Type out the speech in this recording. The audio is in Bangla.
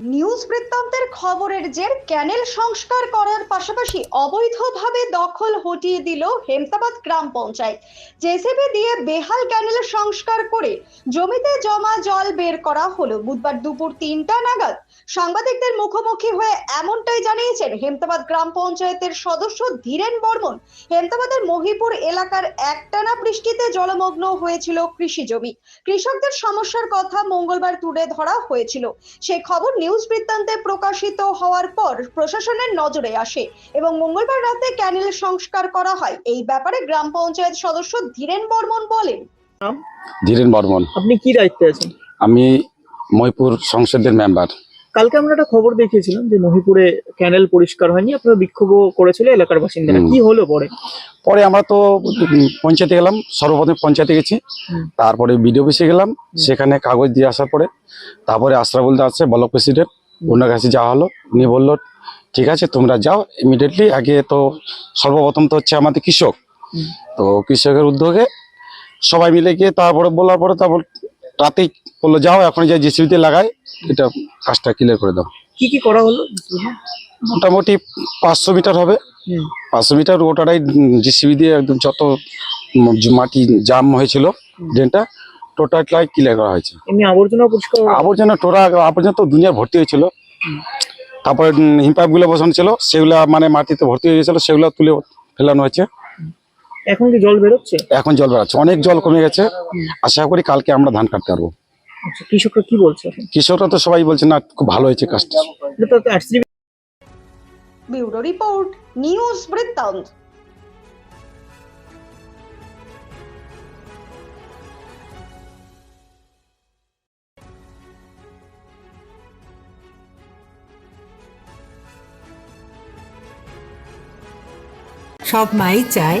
নিউজ বৃত্তান্তের খবরের জের ক্যানেল সংস্কার করার পাশাপাশি অবৈধভাবে দখল হটিয়ে দিল হেমতাবাদ গ্রাম পঞ্চায়েত। জেসিবি দিয়ে বেহাল ক্যানেল সংস্কার করে জমিতে জমা জল বের করা হলো। বুধবার দুপুর তিনটা নাগাদ সাংবাদিকদের মুখোমুখি হয়ে এমনটাই জানিয়েছেন হেমতাবাদ গ্রাম পঞ্চায়েতের সদস্য ধীরেন বর্মন। হেমতাবাদের মহিপুর এলাকার একটানা বৃষ্টিতে জলমগ্ন হয়েছিল কৃষি জমি। কৃষকদের সমস্যার কথা মঙ্গলবার তুলে ধরা হয়েছিল। সেই খবর নিউজ বৃত্তান্তে প্রকাশিত হওয়ার পর প্রশাসনের নজরে আসে এবং মঙ্গলবার রাতে ক্যানেল সংস্কার করা হয়। এই ব্যাপারে গ্রাম পঞ্চায়েত সদস্য ধীরেন বর্মন বলেন। ধীরেন বর্মন। আপনি কি দায়িত্বে আছেন? আমি মহিপুর সংসদের মেম্বার। কালকে আমরা একটা খবর দেখিয়েছিলাম যে মহিপুরে ক্যানেল পরিষ্কার হয়নি আপনারা বিক্ষোভ করেছিল এলাকার বাসিন্দারা। কি হলো পরে? পরে আমরা তো পঞ্চায়েতে গেলাম সর্বপ্রথমে পঞ্চায়েতে গেছি তারপরে বিডিও অফিসে গেলাম সেখানে কাগজ দিয়ে আসার পরে তারপরে আশ্রা বলতে আসছে ব্লক প্রেসিডেন্ট ওনার কাছে যাওয়া হলো উনি বলল ঠিক আছে তোমরা যাও ইমিডিয়েটলি আগে তো সর্বপ্রথম তো হচ্ছে আমাদের কৃষক। তো কৃষকের উদ্যোগে সবাই মিলে গিয়ে তারপরে বলার পরে তারপর রাতেই বলল যাও এখন যে জিসিবিতে লাগাই এটা কাজটা ক্লিয়ার করে দাও। কি কি করা হলো? মোটামুটি পাঁচশো মিটার হবে। পাঁচশো মিটার ওটাটাই জিসিবি দিয়ে একদম যত মাটি জাম হয়েছিল ড্রেনটা টোটালটাই ক্লিয়ার করা হয়েছে। এমনি আবর্জনা পরিষ্কার আবর্জনা টোরা আবর্জনা তো দুনিয়া ভর্তি হয়েছিল। তারপরে হিমপাইপগুলো বসানো ছিল সেগুলা মানে মাটিতে ভর্তি হয়ে গেছিল সেগুলো তুলে ফেলানো হয়েছে। এখন কি জল বেরোচ্ছে? এখন জল বেরোচ্ছে। অনেক জল কমে গেছে। আশা করি কালকে আমরা ধান কাটতে পারব। আচ্ছা কৃষকরা কি বলছে কৃষকরা তো সবাই বলছে না খুব ভালো হয়েছে কাজটা। ব্যুরো রিপোর্ট নিউজ বৃত্তান্ত। সব মাই চায়